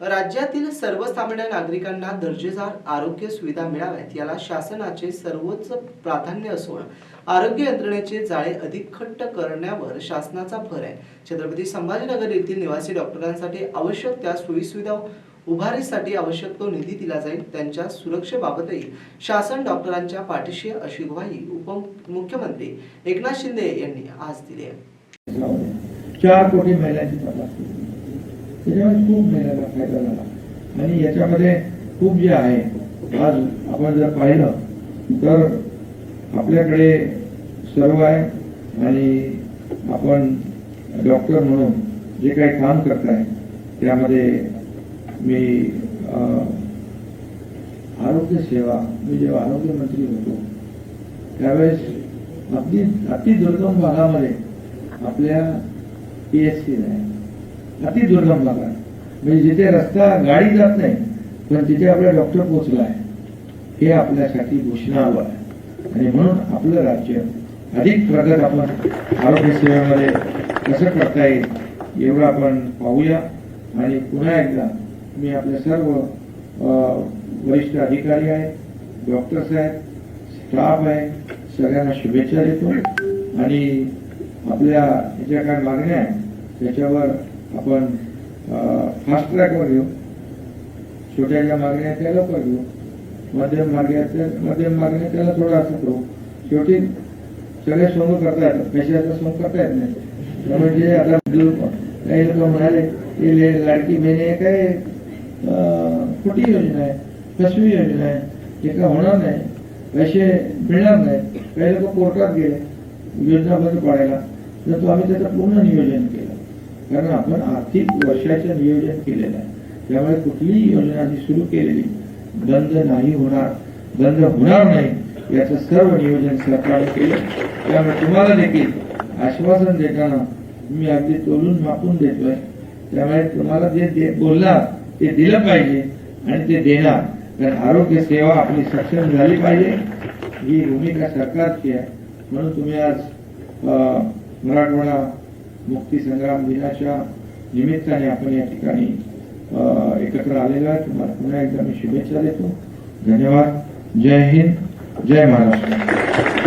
राज्यातील सर्वसामान्य नागरिकांना दर्जेदार आरोग्य सुविधा मिळाव्यात याला शासनाचे सर्वोच्च प्राधान्य असून आरोग्य यंत्रणेचे जाळे अधिक खट्ट करण्यावर शासनाचा भर आहे. छत्रपती संभाजीनगर येथील निवासी डॉक्टरांसाठी आवश्यक त्या सोयीसुविधा उभारीसाठी आवश्यक तो निधी दिला जाईल. त्यांच्या सुरक्षेबाबतही शासन डॉक्टरांच्या पाठीशी अशी ग्वाही उपमुख्यमंत्री एकनाथ शिंदे यांनी आज दिली आहे. चार कोटी महिलांची तपासणी. त्याच्यामध्ये खूप महिलांना फायदा झाला आणि याच्यामध्ये खूप जे आहे आज आपण जर पाहिलं तर आपल्याकडे सर्व आहे आणि आपण डॉक्टर म्हणून जे काही काम करताय त्यामध्ये मी अं, आरोग्य सेवा मी जेव्हा आरोग्यमंत्री होतो त्यावेळेस अगदी अति दुर्गम भागामध्ये आपल्या पी एच सी आहे अति दुर्गम भागात. म्हणजे जिथे रस्ता गाडी जात नाही पण तिथे आपला डॉक्टर पोहोचला आहे हे आपल्यासाठी घोषणावर आहे. आणि म्हणून आपलं राज्य अधिक प्रगत आपण आरोग्य सेवेमध्ये कसं करता येईल एवढं आपण पाहूया. आणि पुन्हा एकदा मी आपले सर्व वरिष्ठ अधिकारी आहेत डॉक्टर्स आहेत स्टाफ आहे सगळ्यांना शुभेच्छा देतो आणि आपल्या ज्या काय मागण्या आहेत त्याच्यावर आपण फास्ट ट्रॅकवर घेऊ छोट्याच्या मागण्या त्या लवकर घेऊ मध्यम मागण्या मध्यम मागण्या त्याला थोडा असं करू. शेवटी सगळे सोनं करता येतात. पैशाचा सोंग करता येत नाही. त्यामुळे जे आता जो काही लोक म्हणाले की लाडकी बहिणी काय कुठली योजना आहे? कसवी योजना आहे? ते काय होणार नाही. पैसे मिळणार नाही. काही लोक कोर्टात गेले योजना बंद पाडायला. तो आम्ही त्याचं पूर्ण नियोजन केलं. कारण आपण आर्थिक वर्षाचं नियोजन केलेलं आहे. त्यामुळे कुठलीही योजना जी सुरू केलेली बंद नाही होणार बंद होणार नाही याचं सर्व नियोजन सरकारने केलं. त्यामुळे तुम्हाला देखील आश्वासन देताना मी अगदी तोलून मापून देतोय. त्यामुळे तुम्हाला जे बोलला बोलणार ते दिलं पाहिजे आणि ते देणार. कारण आरोग्य सेवा आपली सक्षम झाली पाहिजे. ही भूमिका सरकारची आहे. म्हणून तुम्ही आज अं, मराठवाडा मुक्ती संग्राम दिनाच्या निमित्ताने आपण या ठिकाणी एकत्र आलेला आहे तुम्हाला पुन्हा एकदा मी शुभेच्छा देतो. धन्यवाद. जय हिंद. जय महाराष्ट्र.